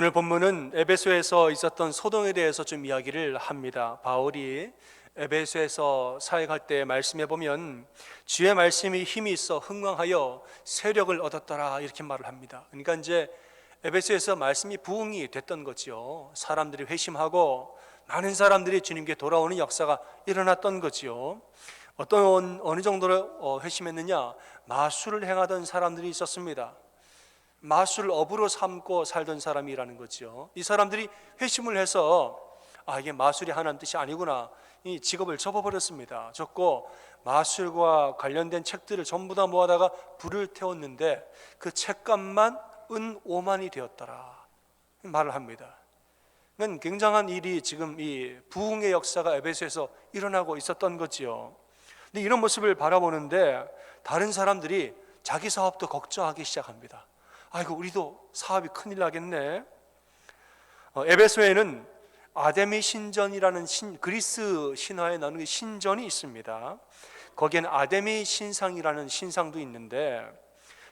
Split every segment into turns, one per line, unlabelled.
오늘 본문은 에베소에서 있었던 소동에 대해서 좀 이야기를 합니다. 바울이 에베소에서 사역할 때 말씀해 보면 주의 말씀이 힘이 있어 흥왕하여 세력을 얻었더라 이렇게 말을 합니다. 그러니까 이제 에베소에서 말씀이 부흥이 됐던 거지요. 사람들이 회심하고 많은 사람들이 주님께 돌아오는 역사가 일어났던 거지요. 어떤 어느 정도로 어, 회심했느냐? 마술을 행하던 사람들이 있었습니다. 마술을 업으로 삼고 살던 사람이라는 거죠. 이 사람들이 회심을 해서 아 이게 마술이 하나님 뜻이 아니구나 이 직업을 접어버렸습니다. 접고 마술과 관련된 책들을 전부 다 모아다가 불을 태웠는데 그 책값만 은 5만이 되었더라 말을 합니다. 그건 굉장한 일이 지금 이 부흥의 역사가 에베소에서 일어나고 있었던 거지요. 근데 이런 모습을 바라보는데 다른 사람들이 자기 사업도 걱정하기 시작합니다. 아이고 우리도 사업이 큰일 나겠네. 어, 에베소에는 아데미 신전이라는 신, 그리스 신화에 나오는 신전이 있습니다. 거기엔 아데미 신상이라는 신상도 있는데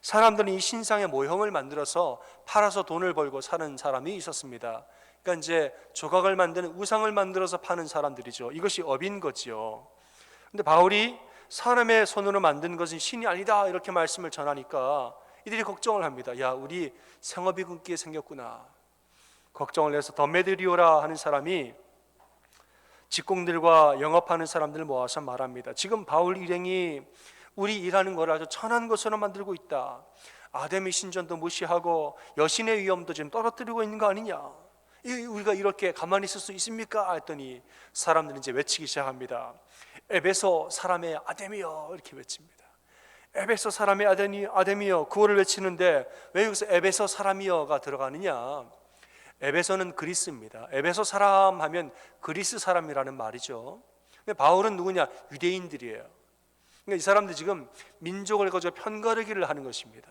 사람들은 이 신상의 모형을 만들어서 팔아서 돈을 벌고 사는 사람이 있었습니다. 그러니까 이제 조각을 만드는 우상을 만들어서 파는 사람들이죠. 이것이 업인 거지요. 근데 바울이 사람의 손으로 만든 것은 신이 아니다 이렇게 말씀을 전하니까 이들이 걱정을 합니다. 야, 우리 생업이 끊기게 생겼구나. 걱정을 해서 더 메드리오라 하는 사람이 직공들과 영업하는 사람들을 모아서 말합니다. 지금 바울 일행이 우리 일하는 걸 아주 천한 것으로 만들고 있다. 아데미 신전도 무시하고 여신의 위엄도 지금 떨어뜨리고 있는 거 아니냐? 우리가 이렇게 가만히 있을 수 있습니까? 했더니 사람들이 이제 외치기 시작합니다. 에베소 사람의 아데미여 이렇게 외칩니다. 에베소 사람의 아데미, 아데미여 구호를 외치는데 왜 여기서 에베소 사람이여가 들어가느냐? 에베소는 그리스입니다. 에베소 사람 하면 그리스 사람이라는 말이죠. 근데 바울은 누구냐? 유대인들이에요. 그러니까 이 사람들 지금 민족을 가지고 편가르기를 하는 것입니다.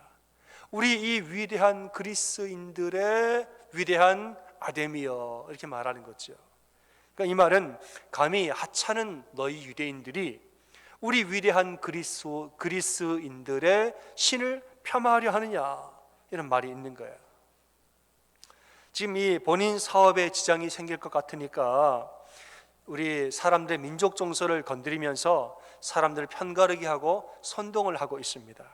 우리 이 위대한 그리스인들의 위대한 아데미여 이렇게 말하는 거죠. 그러니까 이 말은 감히 하찮은 너희 유대인들이 우리 위대한 그리스 그리스인들의 신을 폄하하려 하느냐 이런 말이 있는 거예요. 지금 이 본인 사업에 지장이 생길 것 같으니까 우리 사람들의 민족 정서를 건드리면서 사람들을 편가르게 하고 선동을 하고 있습니다.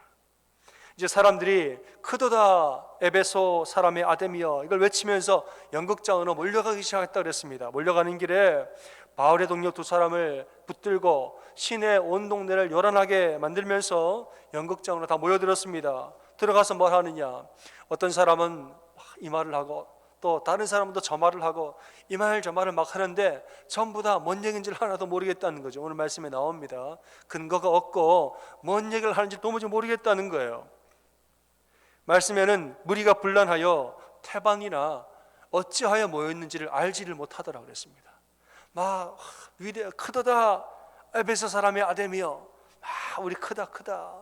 이제 사람들이 크도다 에베소 사람의 아데미여 이걸 외치면서 연극장으로 몰려가기 시작했다 그랬습니다. 몰려가는 길에 바울의 동료 두 사람을 붙들고 시내 온 동네를 요란하게 만들면서 연극장으로 다 모여들었습니다. 들어가서 뭘 하느냐? 어떤 사람은 이 말을 하고 또 다른 사람도 저 말을 하고 이 말 저 말을 막 하는데 전부 다 뭔 얘기인지 하나도 모르겠다는 거죠. 오늘 말씀에 나옵니다. 근거가 없고 뭔 얘기를 하는지 도무지 모르겠다는 거예요. 말씀에는 무리가 분란하여 태방이나 어찌하여 모였는지를 알지를 못하더라 그랬습니다. 막 위대 크다다 에베소 사람의 아데미여 아 우리 크다 크다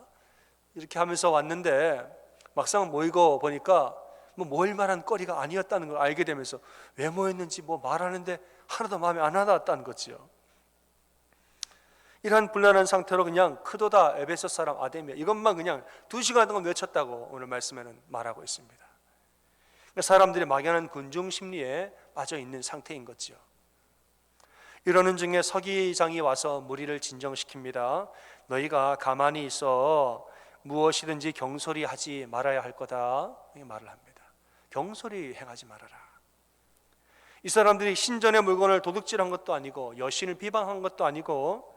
이렇게 하면서 왔는데 막상 모이고 보니까 뭐 모일 만한 거리가 아니었다는 걸 알게 되면서 왜 모였는지 뭐 말하는데 하나도 마음에 안 와닿았다는 거지요. 이러한 불안한 상태로 그냥 크도다 에베소 사람 아데미야 이것만 그냥 두 시간 동안 외쳤다고 오늘 말씀에는 말하고 있습니다. 그러니까 사람들이 막연한 군중 심리에 빠져 있는 상태인 거죠. 이러는 중에 서기장이 와서 무리를 진정시킵니다. 너희가 가만히 있어 무엇이든지 경솔히 하지 말아야 할 거다. 말을 합니다. 경솔히 행하지 말아라. 이 사람들이 신전의 물건을 도둑질한 것도 아니고 여신을 비방한 것도 아니고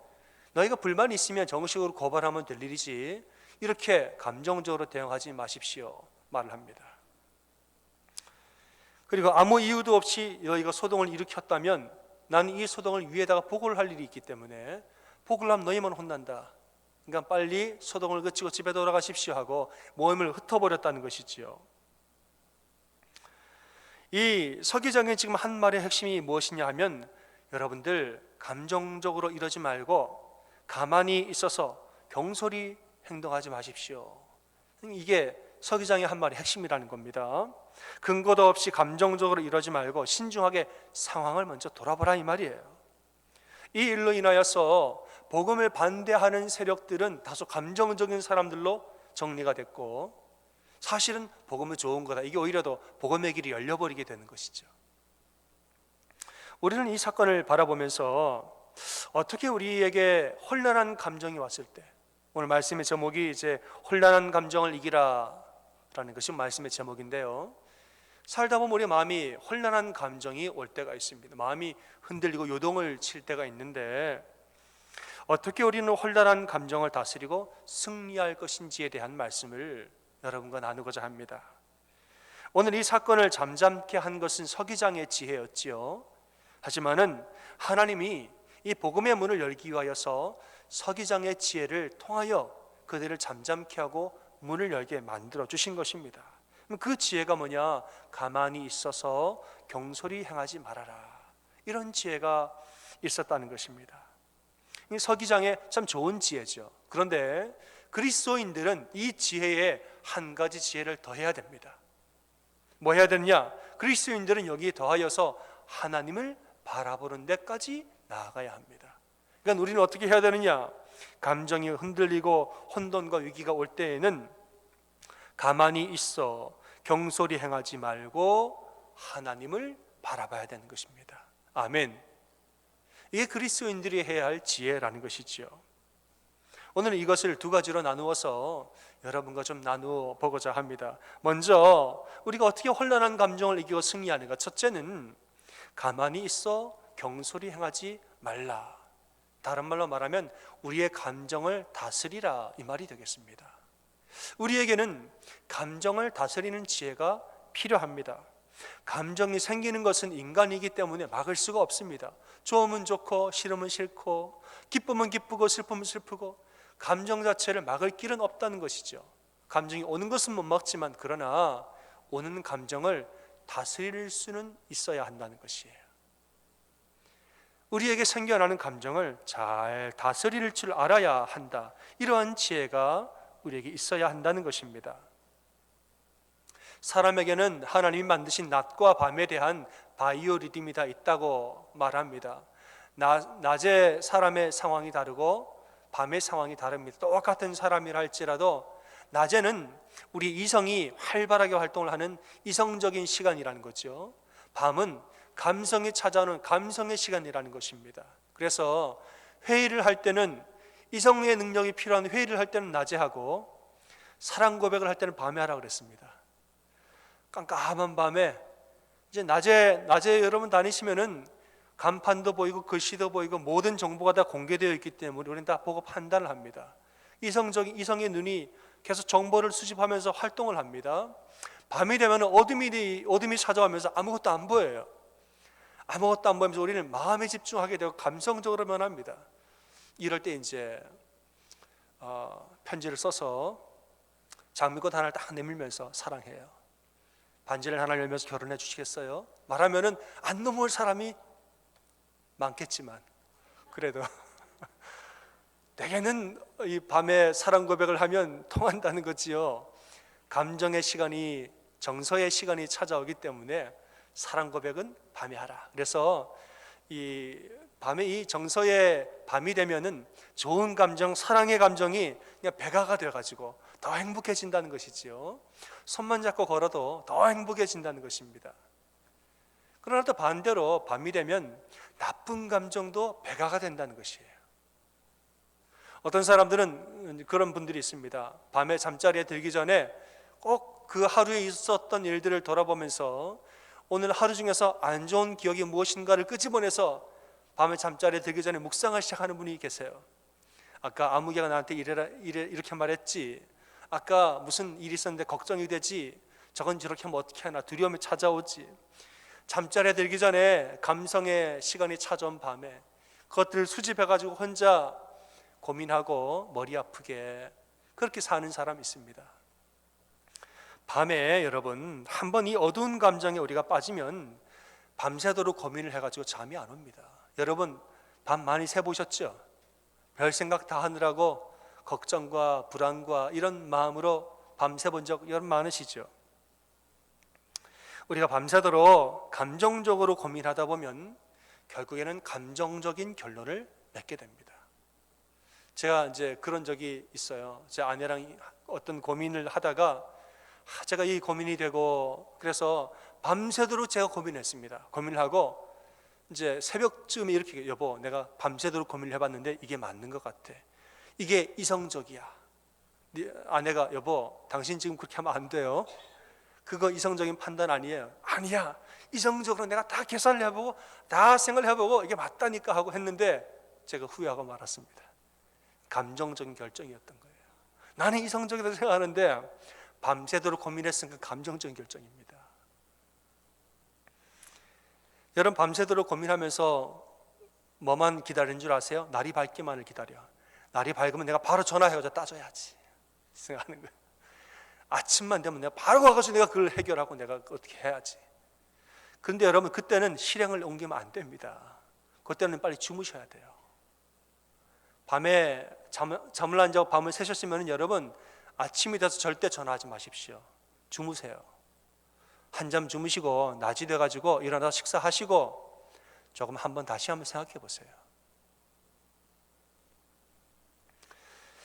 너희가 불만이 있으면 정식으로 고발하면 될 일이지 이렇게 감정적으로 대응하지 마십시오. 말을 합니다. 그리고 아무 이유도 없이 너희가 소동을 일으켰다면 나는 이 소동을 위에다가 보고를 할 일이 있기 때문에 보고를 하면 너희만 혼난다. 그러니까 빨리 소동을 그치고 집에 돌아가십시오 하고 모임을 흩어버렸다는 것이지요. 이 서기장의 지금 한 말의 핵심이 무엇이냐 하면 여러분들 감정적으로 이러지 말고 가만히 있어서 경솔히 행동하지 마십시오. 이게 서기장의 한 말의 핵심이라는 겁니다. 근거도 없이 감정적으로 이러지 말고 신중하게 상황을 먼저 돌아보라 이 말이에요. 이 일로 인하여서 복음을 반대하는 세력들은 다소 감정적인 사람들로 정리가 됐고 사실은 복음은 좋은 거다. 이게 오히려 더 복음의 길이 열려버리게 되는 것이죠. 우리는 이 사건을 바라보면서 어떻게 우리에게 혼란한 감정이 왔을 때 오늘 말씀의 제목이 이제 혼란한 감정을 이기라라는 것이 말씀의 제목인데요. 살다 보면 우리 마음이 혼란한 감정이 올 때가 있습니다. 마음이 흔들리고 요동을 칠 때가 있는데 어떻게 우리는 혼란한 감정을 다스리고 승리할 것인지에 대한 말씀을 여러분과 나누고자 합니다. 오늘 이 사건을 잠잠케 한 것은 서기장의 지혜였지요. 하지만은 하나님이 이 복음의 문을 열기 위하여서 서기장의 지혜를 통하여 그들을 잠잠케 하고 문을 열게 만들어 주신 것입니다. 그 지혜가 뭐냐? 가만히 있어서 경솔히 행하지 말아라. 이런 지혜가 있었다는 것입니다. 이 서기장의 참 좋은 지혜죠. 그런데 그리스도인들은 이 지혜에 한 가지 지혜를 더해야 됩니다. 뭐 해야 되느냐? 그리스도인들은 여기에 더하여서 하나님을 바라보는 데까지 나아가야 합니다. 그러니까 우리는 어떻게 해야 되느냐? 감정이 흔들리고 혼돈과 위기가 올 때에는 가만히 있어 경솔히 행하지 말고 하나님을 바라봐야 되는 것입니다. 아멘. 이게 그리스도인들이 해야 할 지혜라는 것이지요. 오늘 이것을 두 가지로 나누어서 여러분과 좀 나누어 보고자 합니다. 먼저 우리가 어떻게 혼란한 감정을 이기고 승리하는가? 첫째는 가만히 있어 경솔히 행하지 말라. 다른 말로 말하면 우리의 감정을 다스리라 이 말이 되겠습니다. 우리에게는 감정을 다스리는 지혜가 필요합니다. 감정이 생기는 것은 인간이기 때문에 막을 수가 없습니다. 좋으면 좋고 싫으면 싫고 기쁘면 기쁘고 슬프면 슬프고 감정 자체를 막을 길은 없다는 것이죠. 감정이 오는 것은 못 막지만 그러나 오는 감정을 다스릴 수는 있어야 한다는 것이에요. 우리에게 생겨나는 감정을 잘 다스릴 줄 알아야 한다. 이러한 지혜가 우리에게 있어야 한다는 것입니다. 사람에게는 하나님이 만드신 낮과 밤에 대한 바이오 리듬이 다 있다고 말합니다. 낮에 사람의 상황이 다르고 밤의 상황이 다릅니다. 똑같은 사람이라 할지라도 낮에는 우리 이성이 활발하게 활동을 하는 이성적인 시간이라는 거죠. 밤은 감성이 찾아오는 감성의 시간이라는 것입니다. 그래서 회의를 할 때는 이성의 능력이 필요한 회의를 할 때는 낮에 하고 사랑 고백을 할 때는 밤에 하라 그랬습니다. 깜깜한 밤에 이제 낮에 낮에 여러분 다니시면은 간판도 보이고 글씨도 보이고 모든 정보가 다 공개되어 있기 때문에 우리는 다 보고 판단을 합니다. 이성적인 이성의 눈이 계속 정보를 수집하면서 활동을 합니다. 밤이 되면 어둠이 어둠이 찾아오면서 아무것도 안 보여요. 아무것도 안 보면서 우리는 마음에 집중하게 되고 감성적으로 변합니다. 이럴 때 이제 어, 편지를 써서 장미꽃 하나를 딱 내밀면서 사랑해요. 반지를 하나 열면서 결혼해 주시겠어요? 말하면은 안 넘어올 사람이 많겠지만 그래도 대개는 이 밤에 사랑 고백을 하면 통한다는 거지요. 감정의 시간이 정서의 시간이 찾아오기 때문에 사랑 고백은 밤에 하라. 그래서 이 밤에 이 정서의 밤이 되면은 좋은 감정, 사랑의 감정이 그냥 배가가 되어 가지고 더 행복해진다는 것이지요. 손만 잡고 걸어도 더 행복해진다는 것입니다. 그러나 또 반대로 밤이 되면 나쁜 감정도 배가가 된다는 것이에요. 어떤 사람들은 그런 분들이 있습니다. 밤에 잠자리에 들기 전에 꼭 그 하루에 있었던 일들을 돌아보면서 오늘 하루 중에서 안 좋은 기억이 무엇인가를 끄집어내서 밤에 잠자리에 들기 전에 묵상을 시작하는 분이 계세요. 아까 아무개가 나한테 이래라, 이래, 이렇게 말했지. 아까 무슨 일이 있었는데 걱정이 되지. 저건 저렇게 하면 어떻게 하나 두려움이 찾아오지. 잠자리에 들기 전에 감성의 시간이 찾아온 밤에 그것들을 수집해 가지고 혼자 고민하고 머리 아프게 그렇게 사는 사람이 있습니다. 밤에 여러분 한 번 이 어두운 감정에 우리가 빠지면 밤새도록 고민을 해가지고 잠이 안 옵니다. 여러분 밤 많이 새 보셨죠? 별 생각 다 하느라고 걱정과 불안과 이런 마음으로 밤새 본 적 여러분 많으시죠? 우리가 밤새도록 감정적으로 고민하다 보면 결국에는 감정적인 결론을 맺게 됩니다. 제가 이제 그런 적이 있어요. 제 아내랑 어떤 고민을 하다가 아, 제가 이 고민이 되고 그래서 밤새도록 제가 고민했습니다. 고민을 하고 이제 새벽쯤에 이렇게 여보 내가 밤새도록 고민을 해봤는데 이게 맞는 것 같아. 이게 이성적이야. 네 아내가 여보 당신 지금 그렇게 하면 안 돼요. 그거 이성적인 판단 아니에요. 아니야. 이성적으로 내가 다 계산을 해보고 다 생각을 해보고 이게 맞다니까 하고 했는데 제가 후회하고 말았습니다. 감정적인 결정이었던 거예요. 나는 이성적이라고 생각하는데 밤새도록 고민했으니까 감정적인 결정입니다. 여러분 밤새도록 고민하면서 뭐만 기다리는 줄 아세요? 날이 밝기만을 기다려. 날이 밝으면 내가 바로 전화해서 따져야지 생각하는 거예요. 아침만 되면 내가 바로 가가지고 내가 그걸 해결하고 내가 어떻게 해야지. 그런데 여러분 그때는 실행을 옮기면 안 됩니다. 그때는 빨리 주무셔야 돼요. 밤에 잠, 잠을 안 자고 밤을 새셨으면 여러분 아침이 돼서 절대 전화하지 마십시오. 주무세요. 한 잠 주무시고 낮이 돼가지고 일어나서 식사하시고 조금 한번 다시 한번 생각해 보세요.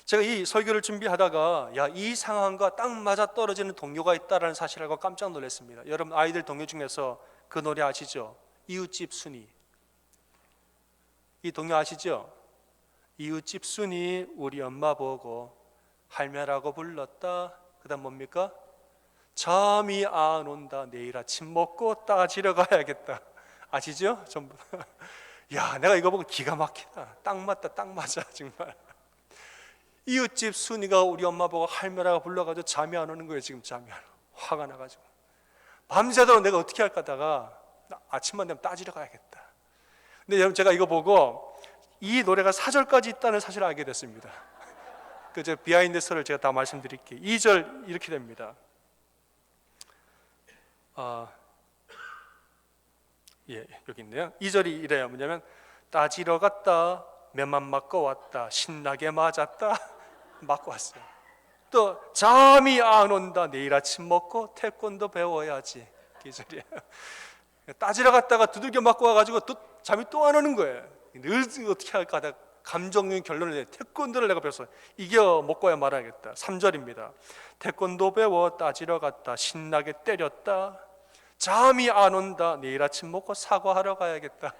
제가 이 설교를 준비하다가 야 이 상황과 딱 맞아 떨어지는 동료가 있다라는 사실을 알고 깜짝 놀랐습니다. 여러분 아이들 동료 중에서 그 노래 아시죠? 이웃집 순이. 이 동요 아시죠? 이웃집 순이 우리 엄마 보고 할매라고 불렀다. 그다음 뭡니까? 잠이 안 온다. 내일 아침 먹고 따지러 가야겠다. 아시죠? 전부. 야, 내가 이거 보고 기가 막히다. 딱 맞다. 딱 맞아. 정말. 이웃집 순이가 우리 엄마 보고 할매라고 불러가지고 잠이 안 오는 거예요. 지금 잠이 안 와. 화가 나가지고. 밤새도록 내가 어떻게 할까 하다가 아침만 되면 따지러 가야겠다. 근데 여러분 제가 이거 보고 이 노래가 4절까지 있다는 사실을 알게 됐습니다. 그 제가 비하인드 스토리를 제가 다 말씀드릴게요. 2절 이렇게 됩니다. 아, 예, 여기 있네요. 2절이 이래요. 뭐냐면 따지러 갔다 매만 맞고 왔다 신나게 맞았다 맞고 왔어요. 또 잠이 안 온다 내일 아침 먹고 태권도 배워야지 기절이에요. 따지러 갔다가 두들겨 맞고 와가지고 또 잠이 또 안 오는 거예요. 늘 어떻게 할까 하다 감정적인 결론을 내 태권도를 내가 배웠어 이겨 먹고 와야 말아야겠다 3절입니다 태권도 배워 따지러 갔다 신나게 때렸다 잠이 안 온다 내일 아침 먹고 사과하러 가야겠다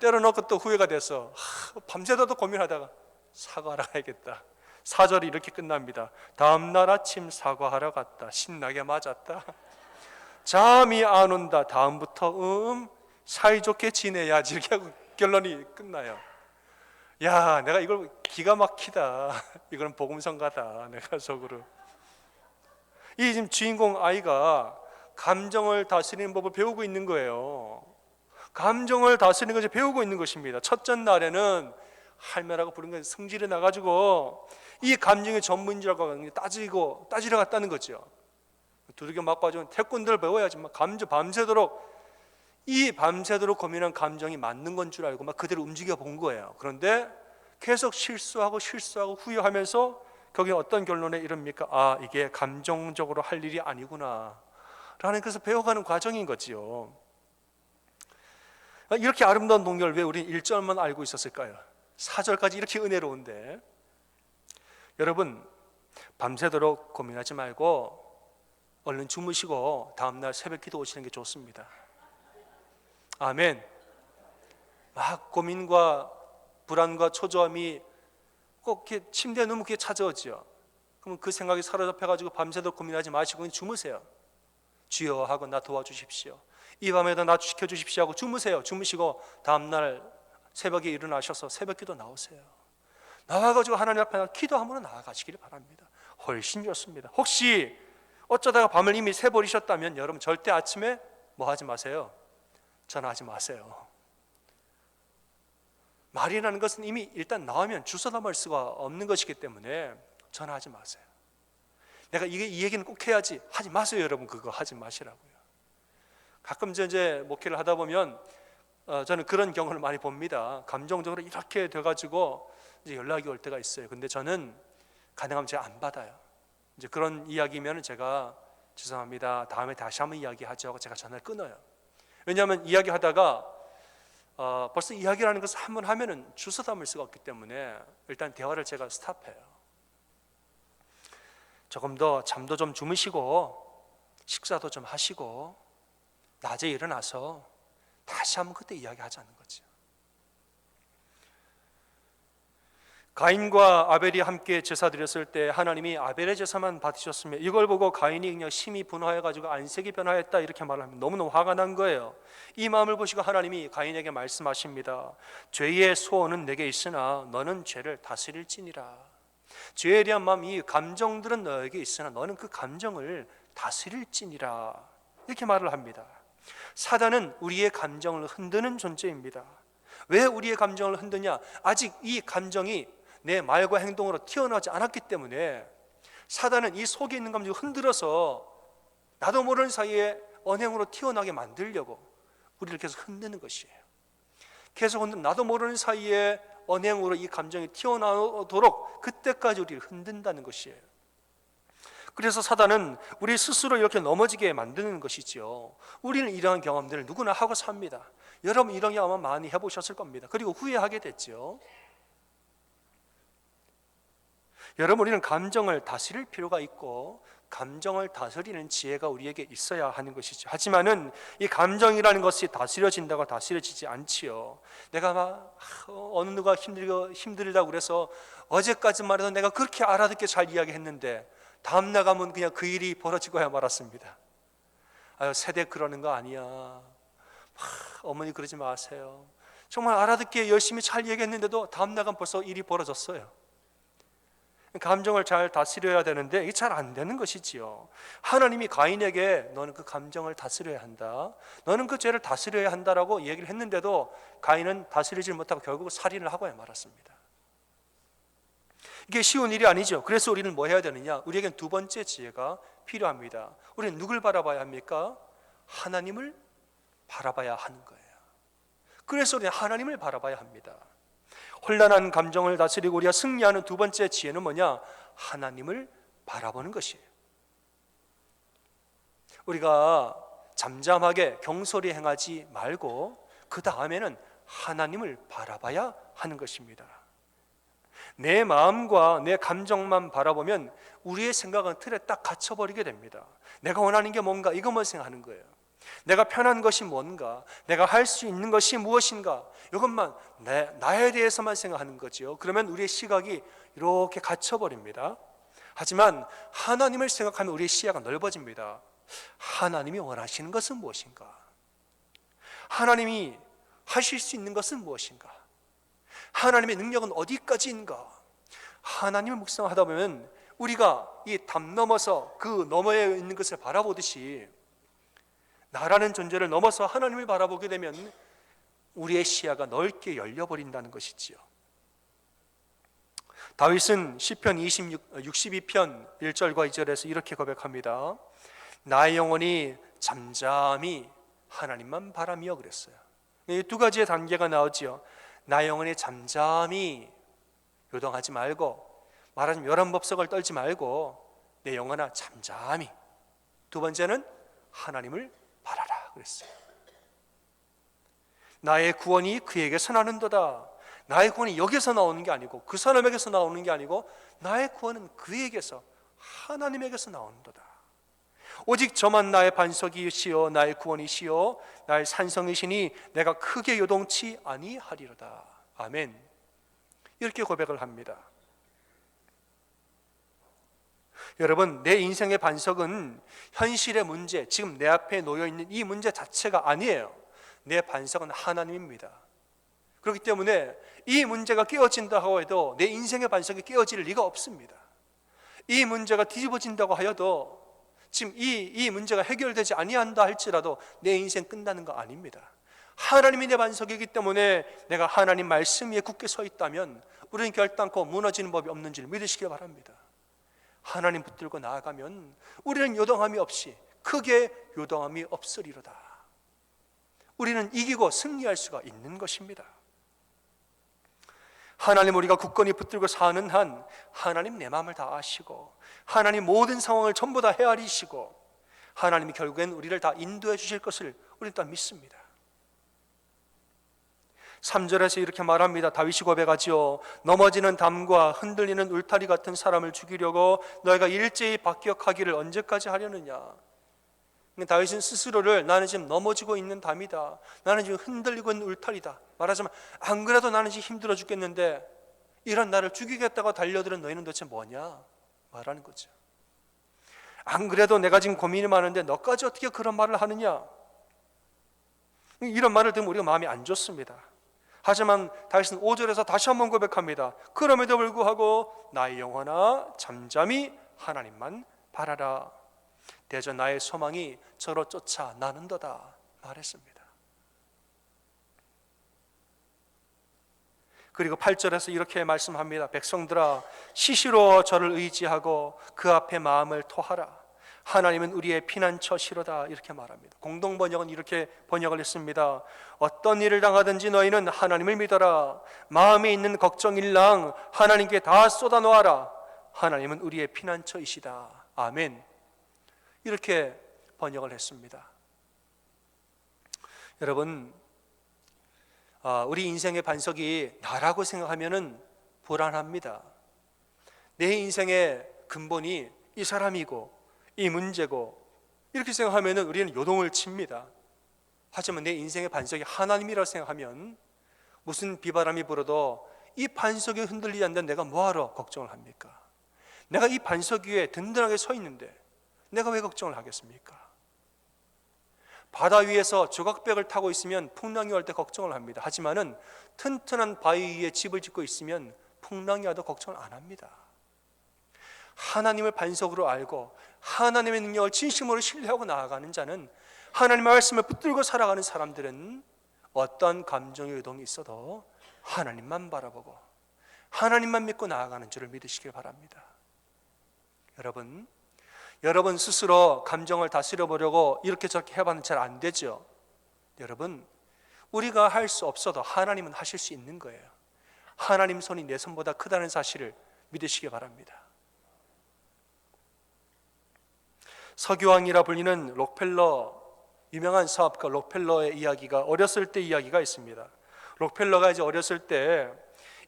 때려놓고 또 후회가 돼서 하, 밤새도록 고민하다가 사과하러 가야겠다 4절이 이렇게 끝납니다 다음 날 아침 사과하러 갔다 신나게 맞았다 잠이 안 온다 다음부터 음 사이좋게 지내야지 이렇게 하고 결론이 끝나요. 야, 내가 이걸 기가 막히다. 이건 복음성가다. 내가 속으로. 이 지금 주인공 아이가 감정을 다스리는 법을 배우고 있는 거예요. 감정을 다스리는 것을 배우고 있는 것입니다. 첫째 날에는 할매라고 부른 건 성질이 나가지고 이 감정의 전문지라고 따지고 따지러 갔다는 거죠. 두들겨 맞고 가지고 태권도를 배워야지 막 감정 밤새도록 이 밤새도록 고민한 감정이 맞는 건 줄 알고 막 그대로 움직여 본 거예요. 그런데 계속 실수하고 실수하고 후회하면서 거기 어떤 결론에 이릅니까? 아, 이게 감정적으로 할 일이 아니구나. 라는 그래서 배워가는 과정인 거지요. 이렇게 아름다운 동료를 왜 우리는 1절만 알고 있었을까요? 4절까지 이렇게 은혜로운데 여러분 밤새도록 고민하지 말고 얼른 주무시고 다음날 새벽 기도 오시는 게 좋습니다. 아멘. 막 고민과 불안과 초조함이 꼭 침대에 누묵게 찾아오죠. 그러면 그 생각이 사로잡혀가지고 밤새도록 고민하지 마시고 주무세요. 주여 하고 나 도와주십시오. 이 밤에도 나 지켜주십시오 하고 주무세요. 주무시고 다음날 새벽에 일어나셔서 새벽기도 나오세요. 나와가지고 하나님 앞에 기도하면 나아가시기를 바랍니다. 훨씬 좋습니다. 혹시 어쩌다가 밤을 이미 새버리셨다면 여러분 절대 아침에 뭐 하지 마세요. 전화하지 마세요. 말이라는 것은 이미 일단 나오면 주워 담을 수가 없는 것이기 때문에 전화하지 마세요. 내가 이게 이 얘기는 꼭 해야지 하지 마세요, 여러분. 그거 하지 마시라고요. 가끔 이제 목회를 하다 보면 어, 저는 그런 경우를 많이 봅니다. 감정적으로 이렇게 돼가지고 이제 연락이 올 때가 있어요. 근데 저는 가능하면 제가 안 받아요. 이제 그런 이야기면 제가 죄송합니다. 다음에 다시 한번 이야기하죠 하고 제가 전화를 끊어요. 왜냐하면 이야기하다가 어, 벌써 이야기라는 것을 한 번 하면은 주워 담을 수가 없기 때문에 일단 대화를 제가 스탑해요. 조금 더 잠도 좀 주무시고 식사도 좀 하시고 낮에 일어나서 다시 한번 그때 이야기하자는 거죠. 가인과 아벨이 함께 제사 드렸을 때 하나님이 아벨의 제사만 받으셨으면 이걸 보고 가인이 그냥 심히 분화해 가지고 안색이 변화했다 이렇게 말하면 너무너무 화가 난 거예요. 이 마음을 보시고 하나님이 가인에게 말씀하십니다. 죄의 소원은 내게 있으나 너는 죄를 다스릴지니라. 죄에 대한 마음 이 감정들은 너에게 있으나 너는 그 감정을 다스릴지니라. 이렇게 말을 합니다. 사단은 우리의 감정을 흔드는 존재입니다. 왜 우리의 감정을 흔드냐? 아직 이 감정이 내 말과 행동으로 튀어나오지 않았기 때문에 사단은 이 속에 있는 감정을 흔들어서 나도 모르는 사이에 언행으로 튀어나게 만들려고 우리를 계속 흔드는 것이에요. 계속 흔든 나도 모르는 사이에 언행으로 이 감정이 튀어나오도록 그때까지 우리를 흔든다는 것이에요. 그래서 사단은 우리 스스로 이렇게 넘어지게 만드는 것이지요. 우리는 이러한 경험들을 누구나 하고 삽니다. 여러분 이런 경험 많이 해보셨을 겁니다. 그리고 후회하게 됐죠. 여러분 우리는 감정을 다스릴 필요가 있고 감정을 다스리는 지혜가 우리에게 있어야 하는 것이죠. 하지만은 이 감정이라는 것이 다스려진다고 다스려지지 않지요. 내가 막 어느 누가 힘들고 힘들다고 그래서 어제까지만 해도 내가 그렇게 알아듣게 잘 이야기했는데 다음 나가면 그냥 그 일이 벌어지고야 말았습니다. 아유 세대 그러는 거 아니야. 막 어머니 그러지 마세요. 정말 알아듣게 열심히 잘 얘기했는데도 다음 나가면 벌써 일이 벌어졌어요. 감정을 잘 다스려야 되는데 이게 잘 안 되는 것이지요. 하나님이 가인에게 너는 그 감정을 다스려야 한다. 너는 그 죄를 다스려야 한다라고 얘기를 했는데도 가인은 다스리지 못하고 결국 살인을 하고야 말았습니다. 이게 쉬운 일이 아니죠. 그래서 우리는 뭐 해야 되느냐? 우리에겐 두 번째 지혜가 필요합니다. 우리는 누굴 바라봐야 합니까? 하나님을 바라봐야 하는 거예요. 그래서 우리는 하나님을 바라봐야 합니다. 혼란한 감정을 다스리고 우리가 승리하는 두 번째 지혜는 뭐냐? 하나님을 바라보는 것이에요. 우리가 잠잠하게 경솔히 행하지 말고 그 다음에는 하나님을 바라봐야 하는 것입니다. 내 마음과 내 감정만 바라보면 우리의 생각은 틀에 딱 갇혀버리게 됩니다. 내가 원하는 게 뭔가 이것만 생각하는 거예요. 내가 편한 것이 뭔가, 내가 할 수 있는 것이 무엇인가, 이것만 내, 나에 대해서만 생각하는 거지요. 그러면 우리의 시각이 이렇게 갇혀버립니다. 하지만 하나님을 생각하면 우리의 시야가 넓어집니다. 하나님이 원하시는 것은 무엇인가? 하나님이 하실 수 있는 것은 무엇인가? 하나님의 능력은 어디까지인가? 하나님을 묵상하다 보면 우리가 이 담 넘어서 그 너머에 있는 것을 바라보듯이 나라는 존재를 넘어서 하나님을 바라보게 되면 우리의 시야가 넓게 열려 버린다는 것이지요. 다윗은 시편 26, 62편 1절과 2절에서 이렇게 고백합니다. 나의 영혼이 잠잠히 하나님만 바라며 그랬어요. 이 두 가지의 단계가 나오지요. 나의 영혼이 잠잠히 요동하지 말고 말하자면 열한 법석을 떨지 말고 내 영혼아 잠잠히 두 번째는 하나님을 바라라 그랬어요. 나의 구원이 그에게서 나는도다. 나의 구원이 여기서 나오는 게 아니고 그 사람에게서 나오는 게 아니고 나의 구원은 그에게서 하나님에게서 나오는도다. 오직 저만 나의 반석이시요 나의 구원이시요 나의 산성이시니 내가 크게 요동치 아니하리로다. 아멘. 이렇게 고백을 합니다. 여러분, 내 인생의 반석은 현실의 문제, 지금 내 앞에 놓여 있는 이 문제 자체가 아니에요. 내 반석은 하나님입니다. 그렇기 때문에 이 문제가 깨어진다고 해도 내 인생의 반석이 깨어질 리가 없습니다. 이 문제가 뒤집어진다고 하여도 지금 이, 이 문제가 해결되지 아니한다 할지라도 내 인생 끝나는 거 아닙니다. 하나님이 내 반석이기 때문에 내가 하나님 말씀 위에 굳게 서 있다면 우리는 결단코 무너지는 법이 없는 줄 믿으시기 바랍니다. 하나님 붙들고 나아가면 우리는 요동함이 없이 크게 요동함이 없으리로다. 우리는 이기고 승리할 수가 있는 것입니다. 하나님 우리가 굳건히 붙들고 사는 한 하나님 내 마음을 다 아시고 하나님 모든 상황을 전부 다 헤아리시고 하나님이 결국엔 우리를 다 인도해 주실 것을 우리는 다 믿습니다. 3절에서 이렇게 말합니다. 다윗이 고백하지요. 넘어지는 담과 흔들리는 울타리 같은 사람을 죽이려고 너희가 일제히 박격하기를 언제까지 하려느냐? 다윗은 스스로를 나는 지금 넘어지고 있는 담이다. 나는 지금 흔들리고 있는 울타리다. 말하자면 안 그래도 나는 지금 힘들어 죽겠는데 이런 나를 죽이겠다고 달려드는 너희는 도대체 뭐냐? 말하는 거죠. 안 그래도 내가 지금 고민이 많은데 너까지 어떻게 그런 말을 하느냐? 이런 말을 들으면 우리가 마음이 안 좋습니다. 하지만 다윗은 5절에서 다시 한번 고백합니다. 그럼에도 불구하고 나의 영혼아 잠잠히 하나님만 바라라. 대저 나의 소망이 저로 쫓아 나는도다 말했습니다. 그리고 8절에서 이렇게 말씀합니다. 백성들아 시시로 저를 의지하고 그 앞에 마음을 토하라. 하나님은 우리의 피난처시로다 이렇게 말합니다. 공동 번역은 이렇게 번역을 했습니다. 어떤 일을 당하든지 너희는 하나님을 믿어라. 마음에 있는 걱정 일랑 하나님께 다 쏟아 놓아라. 하나님은 우리의 피난처이시다. 아멘. 이렇게 번역을 했습니다. 여러분, 아, 우리 인생의 반석이 나라고 생각하면은 불안합니다. 내 인생의 근본이 이 사람이고 이 문제고 이렇게 생각하면은 우리는 요동을 칩니다. 하지만 내 인생의 반석이 하나님이라고 생각하면 무슨 비바람이 불어도 이 반석 이 흔들리지 않는 내가 뭐하러 걱정을 합니까? 내가 이 반석 위에 든든하게 서 있는데 내가 왜 걱정을 하겠습니까? 바다 위에서 조각백을 타고 있으면 풍랑이 올 때 걱정을 합니다. 하지만은 튼튼한 바위 위에 집을 짓고 있으면 풍랑이 와도 걱정을 안 합니다. 하나님을 반석으로 알고 하나님의 능력을 진심으로 신뢰하고 나아가는 자는 하나님의 말씀을 붙들고 살아가는 사람들은 어떤 감정의 요동이 있어도 하나님만 바라보고 하나님만 믿고 나아가는 줄을 믿으시길 바랍니다. 여러분, 여러분 스스로 감정을 다스려 보려고 이렇게 저렇게 해봤는데 잘안 되죠. 여러분, 우리가 할 수 없어도 하나님은 하실 수 있는 거예요. 하나님 손이 내 손보다 크다는 사실을 믿으시기 바랍니다. 서교왕이라 불리는 록펠러 유명한 사업가 록펠러의 이야기가 어렸을 때 이야기가 있습니다. 록펠러가 이제 어렸을 때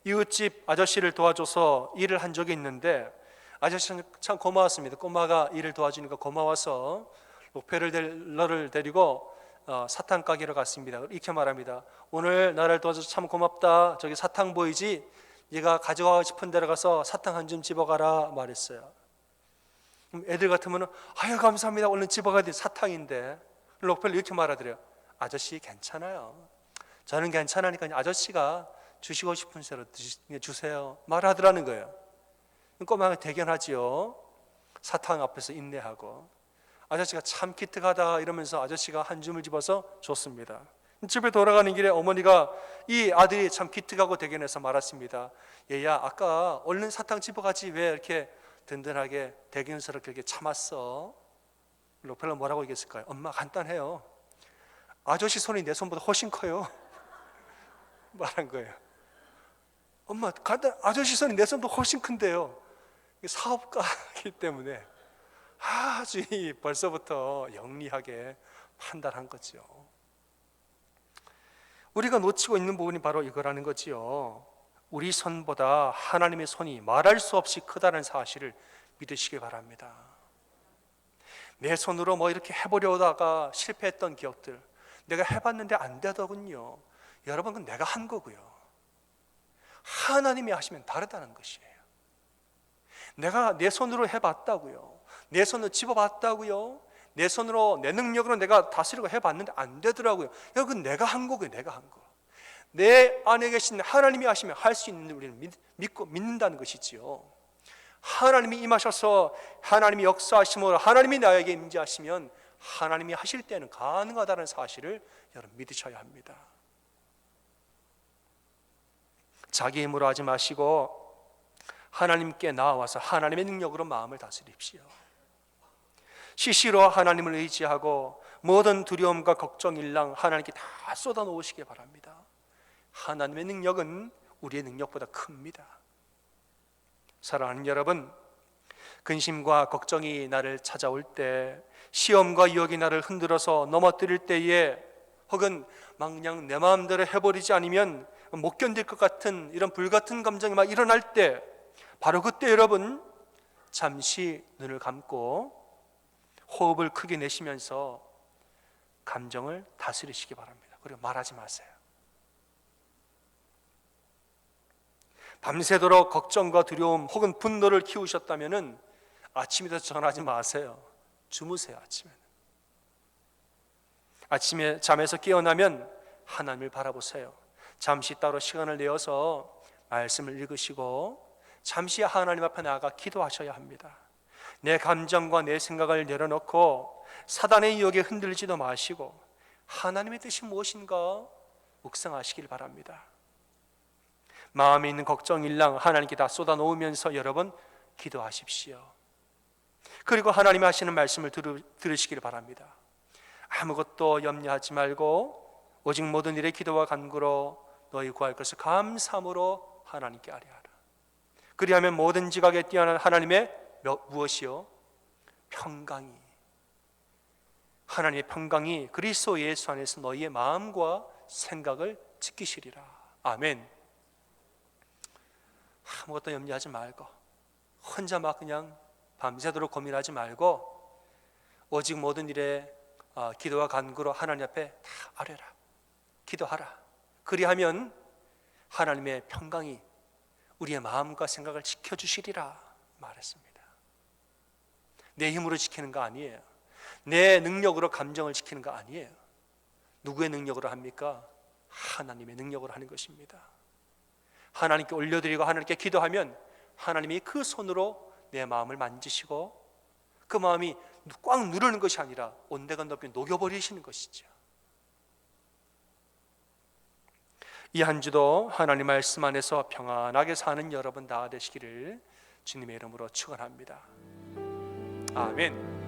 이웃집 아저씨를 도와줘서 일을 한 적이 있는데 아저씨는 참 고마웠습니다. 꼬마가 일을 도와주니까 고마워서 록펠러를 데리고 어, 사탕 가게로 갔습니다. 이렇게 말합니다. 오늘 나를 도와줘서 참 고맙다. 저기 사탕 보이지? 네가 가져가고 싶은 데로 가서 사탕 한 줌 집어가라 말했어요. 애들 같으면 아유 감사합니다. 얼른 집어가야 돼 사탕인데 록펠러 이렇게 말하더래요. 아저씨 괜찮아요. 저는 괜찮으니까 아저씨가 주시고 싶은 대로 주세요. 말하더라는 거예요. 꼬마가 대견하지요. 사탕 앞에서 인내하고 아저씨가 참 기특하다 이러면서 아저씨가 한 줌을 집어서 줬습니다. 집에 돌아가는 길에 어머니가 이 아들이 참 기특하고 대견해서 말했습니다. 얘야 아까 얼른 사탕 집어가지 왜 이렇게 든든하게 대견스럽게 참았어? 로펠러 뭐라고 얘기했을까요? 엄마 간단해요. 아저씨 손이 내 손보다 훨씬 커요. 말한 거예요. 엄마 간단 아저씨 손이 내 손보다 훨씬 큰데요. 사업가이기 때문에 아주 벌써부터 영리하게 판단한 거죠. 우리가 놓치고 있는 부분이 바로 이거라는 거지요. 우리 손보다 하나님의 손이 말할 수 없이 크다는 사실을 믿으시기 바랍니다. 내 손으로 뭐 이렇게 해보려다가 실패했던 기억들, 내가 해봤는데 안 되더군요. 여러분, 그건 내가 한 거고요. 하나님이 하시면 다르다는 것이에요. 내가 내 손으로 해봤다고요. 내 손으로 집어봤다고요. 내 손으로 내 능력으로 내가 다스리고 해봤는데 안 되더라고요. 여러분 내가 한 거고요. 내가 한 거. 내 안에 계신 하나님이 하시면 할 수 있는 우리는 믿고 믿는다는 것이지요. 하나님이 임하셔서 하나님이 역사하심으로 하나님이 나에게 임재하시면 하나님이 하실 때는 가능하다는 사실을 여러분 믿으셔야 합니다. 자기 힘으로 하지 마시고 하나님께 나와서 하나님의 능력으로 마음을 다스립시오. 시시로 하나님을 의지하고 모든 두려움과 걱정 일랑 하나님께 다 쏟아 놓으시기 바랍니다. 하나님의 능력은 우리의 능력보다 큽니다. 사랑하는 여러분, 근심과 걱정이 나를 찾아올 때, 시험과 유혹이 나를 흔들어서 넘어뜨릴 때에, 혹은 막 그냥 내 마음대로 해버리지 않으면 못 견딜 것 같은 이런 불같은 감정이 막 일어날 때, 바로 그때 여러분 잠시 눈을 감고 호흡을 크게 내쉬면서 감정을 다스리시기 바랍니다. 그리고 말하지 마세요. 밤새도록 걱정과 두려움 혹은 분노를 키우셨다면은 아침에 도 전하지 마세요. 주무세요 아침에는. 아침에 잠에서 깨어나면 하나님을 바라보세요. 잠시 따로 시간을 내어서 말씀을 읽으시고 잠시 하나님 앞에 나아가 기도하셔야 합니다. 내 감정과 내 생각을 내려놓고 사단의 유혹에 흔들지도 마시고 하나님의 뜻이 무엇인가 묵상하시길 바랍니다. 마음에 있는 걱정 일랑 하나님께 다 쏟아 놓으면서 여러분 기도하십시오. 그리고 하나님이 하시는 말씀을 들으, 들으시길 바랍니다. 아무것도 염려하지 말고 오직 모든 일에 기도와 간구로 너희 구할 것을 감사함으로 하나님께 아뢰하라. 그리하면 모든 지각에 뛰어난 하나님의 몇- 무엇이요? 평강이 하나님의 평강이 그리스도 예수 안에서 너희의 마음과 생각을 지키시리라. 아멘. 아무것도 염려하지 말고 혼자 막 그냥 밤새도록 고민하지 말고 오직 모든 일에 아, 기도와 간구로 하나님 앞에 다 아뢰라. 기도하라. 그리하면 하나님의 평강이 우리의 마음과 생각을 지켜주시리라 말했습니다. 내 힘으로 지키는 거 아니에요. 내 능력으로 감정을 지키는 거 아니에요. 누구의 능력으로 합니까? 하나님의 능력으로 하는 것입니다. 하나님께 올려드리고 하나님께 기도하면 하나님이 그 손으로 내 마음을 만지시고 그 마음이 꽉 누르는 것이 아니라 온데간없이 녹여버리시는 것이죠. 이 한 주도 하나님 말씀 안에서 평안하게 사는 여러분 다 되시기를 주님의 이름으로 축원합니다. 아멘.